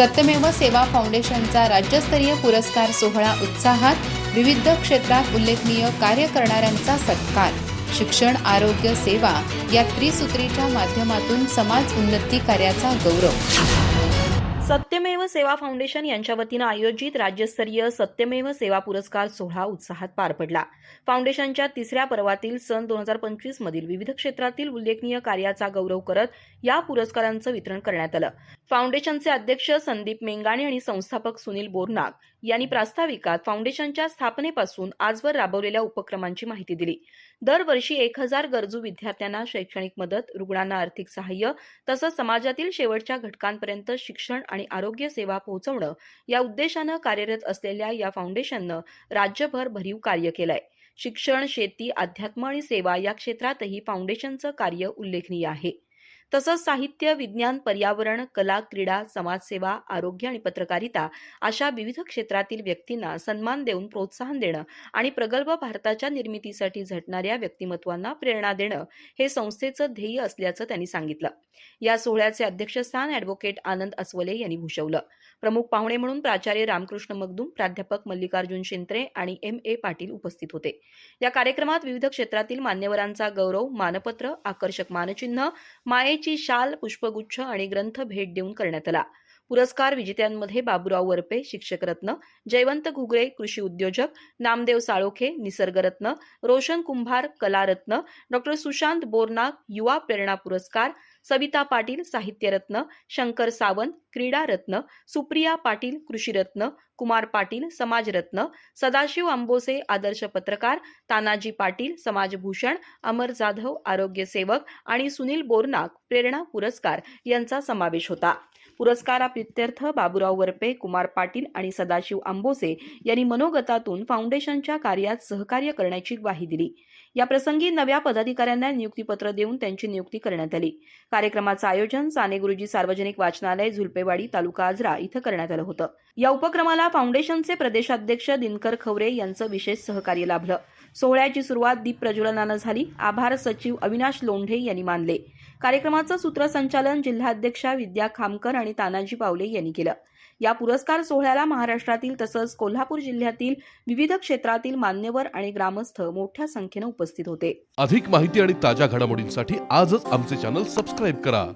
सत्यमेव सेवा फाउंडेशनचा राज्यस्तरीय पुरस्कार सोहळा उत्साहात विविध क्षेत्रात उल्लेखनीय कार्य करणाऱ्यांचा सत्कार. शिक्षण आरोग्य सेवा या त्रिसूत्रीच्या माध्यमातून समाज उन्नती कार्याचा गौरव. सत्यमेव सेवा फाउंडेशन यांच्या वतीनं आयोजित राज्यस्तरीय सत्यमेव सेवा पुरस्कार सोहळा उत्साहात पार पडला. फाउंडेशनच्या तिसऱ्या पर्वातील सन दोन हजार पंचवीस मधील विविध क्षेत्रातील उल्लेखनीय कार्याचा गौरव करत या पुरस्कारांचं वितरण करण्यात आलं. फाउंडेशनचे अध्यक्ष संदीप मेंगाणे आणि संस्थापक सुनील बोरनाग यांनी प्रास्ताविकात फाउंडेशनच्या स्थापनेपासून आजवर राबवलेल्या उपक्रमांची माहिती दिली. दरवर्षी एक हजार गरजू विद्यार्थ्यांना शैक्षणिक मदत रुग्णांना आर्थिक सहाय्य तसंच समाजातील शेवटच्या घटकांपर्यंत शिक्षण आणि आरोग्य सेवा पोहोचवणं या उद्देशानं कार्यरत असलेल्या या फाउंडेशननं राज्यभर भरीव कार्य केलंय. शिक्षण शेती अध्यात्म आणि सेवा या क्षेत्रातही फाउंडेशनचं कार्य उल्लेखनीय आहे. तसंच साहित्य विज्ञान पर्यावरण कला क्रीडा समाजसेवा आरोग्य आणि पत्रकारिता अशा विविध क्षेत्रातील व्यक्तींना सन्मान देऊन प्रोत्साहन देणं आणि प्रगल्भ भारताच्या निर्मितीसाठी झटणाऱ्या व्यक्तिमत्वांना प्रेरणा देणं हे संस्थेचं ध्येय असल्याचं त्यांनी सांगितलं. या सोहळ्याचे अध्यक्षस्थान अॅडव्होकेट आनंद अस्वले यांनी भूषवलं. प्रमुख पाहुणे म्हणून प्राचार्य रामकृष्ण मगदूम प्राध्यापक मल्लिकार्जुन शिंत्रे आणि एम ए पाटील उपस्थित होते. या कार्यक्रमात विविध क्षेत्रातील मान्यवरांचा गौरव मानपत्र आकर्षक मानचिन्ह मायेची शाल पुष्पगुच्छ आणि ग्रंथ भेट देऊन करण्यात आला. पुरस्कार विजेत्यांमध्ये बाबुराव वरपे शिक्षकरत्न जयवंत घुगरे कृषी उद्योजक नामदेव साळोखे निसर्गरत्न रोशन कुंभार कलारत्न डॉक्टर सुशांत बोरनाग युवा प्रेरणा पुरस्कार सविता पाटील साहित्यरत्न शंकर सावंत क्रीडा रत्न सुप्रिया पाटील कृषीरत्न कुमार पाटील समाजरत्न सदाशिव आंबोसे आदर्श पत्रकार तानाजी पाटील समाजभूषण अमर जाधव आरोग्य सेवक आणि सुनील बोरनाक प्रेरणा पुरस्कार यांचा समावेश होता. पुरस्कार प्रित्यर्थ बाबुराव वरपे कुमार पाटील आणि सदाशिव आंबोसे यांनी मनोगतातून फाउंडेशनच्या कार्यात सहकार्य करण्याची ग्वाही दिली. या प्रसंगी नव्या पदाधिकाऱ्यांना नियुक्तीपत्र देऊन त्यांची नियुक्ती करण्यात आली. कार्यक्रमाचं आयोजन साने गुरुजी सार्वजनिक वाचनालय झुलपेवाडी तालुका आजरा इथं करण्यात आलं होतं. या उपक्रमाला फाउंडेशनचे प्रदेशाध्यक्ष दिनकर खवरे यांचं विशेष सहकार्य लाभलं. सोहळ्याची सुरुवात दीप प्रज्वलनानं झाली. आभार सचिव अविनाश लोंढे यांनी मानले. कार्यक्रमाचं सूत्रसंचालन जिल्हाध्यक्षा विद्या खामकर आणि आणि तानाजी पावले यांनी केलं. या पुरस्कार सोहळ्याला महाराष्ट्रातील तसंच कोल्हापूर जिल्ह्यातील विविध क्षेत्रातील मान्यवर आणि ग्रामस्थ मोठ्या संख्येनं उपस्थित होते. अधिक माहिती आणि ताज्या घडामोडींसाठी आजच आमचे चॅनल सबस्क्राईब करा.